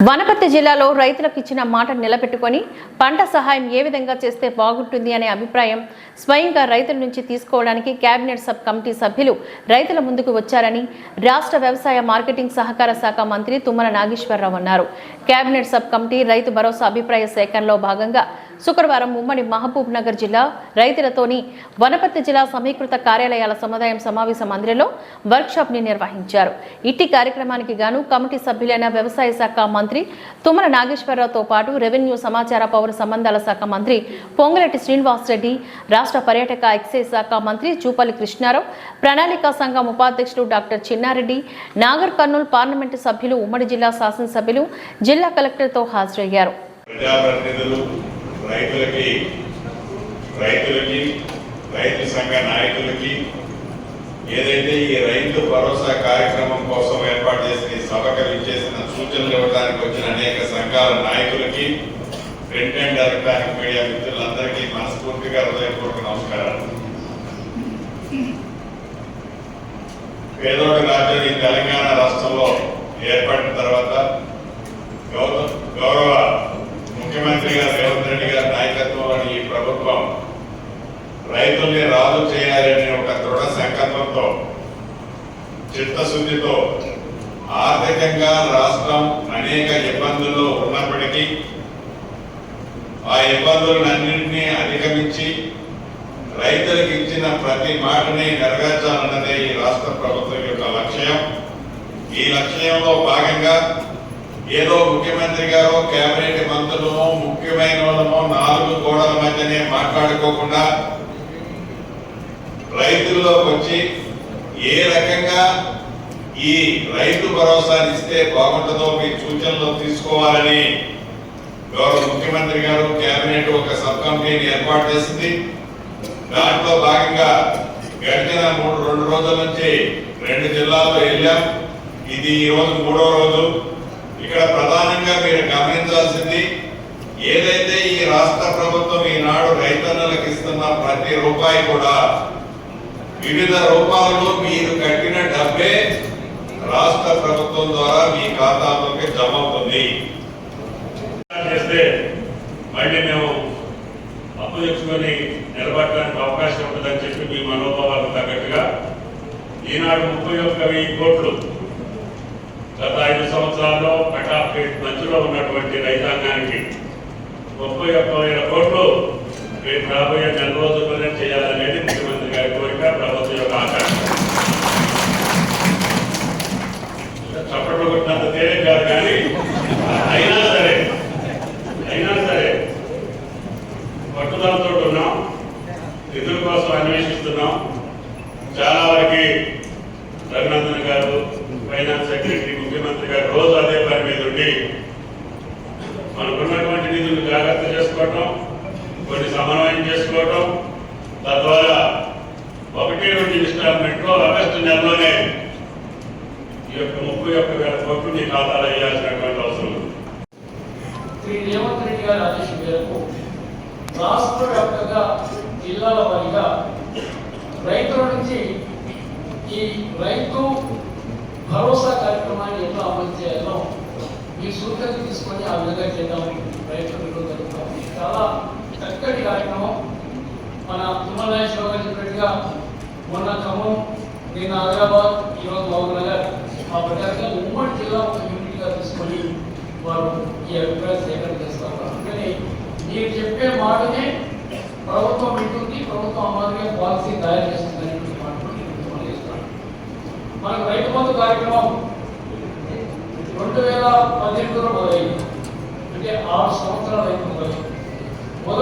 వనపర్తి జిల్లాలో రైతులకు ఇచ్చిన మాట నిలబెట్టుకొని పంట సహాయం ఏ విధంగా చేస్తే బాగుంటుంది అనే అభిప్రాయం స్వయంగా రైతుల నుంచి తీసుకోవడానికి కేబినెట్ సబ్ కమిటీ సభ్యులు రైతుల ముందుకు వచ్చారని రాష్ట్ర వ్యవసాయ మార్కెటింగ్ సహకార శాఖ మంత్రి తుమ్మల నాగేశ్వరరావు అన్నారు. Cabinet sub committee Rythu Bharosa అభిప్రాయ సేకరణలో భాగంగా శుక్రవారం ఉమ్మడి మహబూబ్ నగర్ జిల్లా రైతులతోని వనపర్తి జిల్లా సమీకృత కార్యాలయాల సముదాయం సమావేశ మందిరంలో వర్క్షాప్ని నిర్వహించారు. ఇట్టి కార్యక్రమానికి గాను కమిటీ సభ్యులైన వ్యవసాయ శాఖ మంత్రి తుమ్మల నాగేశ్వరరావుతో పాటు రెవెన్యూ సమాచార పౌర సంబంధాల శాఖ మంత్రి పొంగిరెడ్డి శ్రీనివాసరెడ్డి రాష్ట్ర పర్యాటక ఎక్సైజ్ శాఖ మంత్రి చూపల్లి కృష్ణారావు ప్రణాళికా సంఘం ఉపాధ్యక్షుడు డాక్టర్ చిన్నారెడ్డి నాగర్ కర్నూలు పార్లమెంటు సభ్యులు ఉమ్మడి జిల్లా శాసనసభ్యులు జిల్లా కలెక్టర్తో హాజరయ్యారు. రైతులకి రైతులకి రైతు సంఘ నాయకులకి ఏదైతే ఈ రైతు భరోసా కార్యక్రమం కోసం ఏర్పాటు చేసిన ఈ సభకు ఇచ్చేసిన సూచనలు ఇవ్వడానికి వచ్చిన అనేక సంఘాల నాయకులకి ప్రింట్ అండ్ ఎలక్ట్రానిక్ మీడియా మిత్రులందరికీ మనస్ఫూర్తిగా హృదయపూర్వక నమస్కారాలు. పేదోడు రాజ్యం ఈ తెలంగాణ రాష్ట్రంలో ఏర్పడిన తర్వాత గౌరవ గౌరవ ముఖ్యమంత్రి గారు రేవంత్ రెడ్డి గారి నాయకత్వంలోని ఈ ప్రభుత్వం రైతుల్ని రాజు చేయాలనే ఒక దృఢ సంకల్పంతో చిత్తశుద్ధితో ఆర్థికంగా రాష్ట్రం అనేక ఇబ్బందుల్లో ఉన్నప్పటికీ ఆ ఇబ్బందులన్నింటినీ అధిగమించి రైతులకు ఇచ్చిన ప్రతి మాటని నెరవేర్చాలన్నదే ఈ రాష్ట్ర ప్రభుత్వం యొక్క లక్ష్యం. ఈ లక్ష్యంలో భాగంగా ఏదో ముఖ్యమంత్రి గారు కేబినెట్ మంత్రులు ముఖ్యమైన వాళ్ళమో నాలుగు గోడల మధ్యనే మాట్లాడుకోకుండా రైతుల్లోకి వచ్చి ఏ రకంగా ఈ రైతు భరోసాని ఇస్తే బాగుంటుందో మీ సూచనలు తీసుకోవాలని గౌరవ ముఖ్యమంత్రి గారు కేబినెట్ ఒక సబ్ కమిటీని ఏర్పాటు చేసింది. దాంట్లో భాగంగా గడిచిన మూడు రెండు రోజుల నుంచి రెండు జిల్లాల్లో వెళ్ళాం. ఇది ఈ రోజు మూడో రోజు. ఇక్కడ ప్రధానంగా మీరు గమనించాల్సింది ఏదైతే ఈ రాష్ట్ర ప్రభుత్వం ఈనాడు రైతన్నలకు ఇస్తున్న ప్రతి రూపాయి కూడా వివిధ రూపాలలో మీరు కట్టిన డబ్బే రాష్ట్ర ప్రభుత్వం ద్వారా మీ ఖాతాలోకి జమ అవుతుంది. చేస్తే మళ్ళీ మేము అప్పు తెచ్చుకొని నిలబడడానికి అవకాశం ఉంటుందని చెప్పి మీ మనోభావాలకు తగ్గట్టుగా ఈనాడు ముప్పై ఒక్క వెయ్యి కోట్లు సంవత్సరాల్లో కటాఫ్ రేట్ మధ్యలో ఉన్నటువంటి రైతాంగానికి ముప్పై ఒక్క వేల కోట్లు రేపు రాబోయే నెల రోజుల్లోనే చేయాలనేది ముఖ్యమంత్రి గారి కోరిక ప్రభుత్వం యొక్క ఆకాంక్ష. చప్పట్లు కొట్టినంత తేలిక కాదు కానీ అయినా సరే అయినా సరే పట్టుదలతో ఉన్నాం నిధుల కోసం అన్వేషిస్తున్నాం. చాలా వరకు రఘునందన్ గారు ఫైనాన్స్ సెక్రటరీ ముఖ్యమంత్రి రోజు అదే పని మీద ఉండి మనకున్నటువంటి నిధులు జాగ్రత్త చేసుకోవటం కొన్ని సమన్వయం చేసుకోవటం తద్వారా ఒకటి రెండు ఇన్స్టాల్మెంట్లో ఆగస్టు నెలలోనే ఈ యొక్క ముప్పై ఒక్క వేల కోట్లు నీ ఖాతాలో వేయాల్సినటువంటి అవసరం ఉంది. శ్రీ రేవంత్ రెడ్డి గారి ఆదేశం మేరకు రాష్ట్ర వ్యాప్తంగా జిల్లాల వారీగా రైతుల నుంచి ఈ రైతు భరోసా కార్యక్రమాన్ని ఎట్లా అమలు చేయాలో మీ సూచనలు తీసుకొని ఆ విధంగా చేద్దాం రైతులకు జరుగుతాం చాలా చక్కటి కార్యక్రమం మన తుమ్మలేశ్వర గారు చెప్పినట్టుగా మొన్న ఖమ్మం నిన్న హైదరాబాద్ ఈరోజు మహబూబ్నగర్ ఆ ప్రకారంగా ఉమ్మడి జిల్లా ఒక యూనిట్గా తీసుకొని వారు ఈ అభిప్రాయం సేకరణ చేస్తారు అందుకని మీరు చెప్పే మాటనే ప్రభుత్వం వింటుంది ప్రభుత్వం ఆ మాదిరిగా పాలసీ తయారు చేస్తుంది అనేటువంటి మాట కూడా నేను తెలియజేస్తాను. మనకు రైతు బంధు కార్యక్రమం రెండు వేల పద్దెనిమిదిలో మొదలైంది. అంటే ఆరు సంవత్సరాలు అయితే మొదలైంది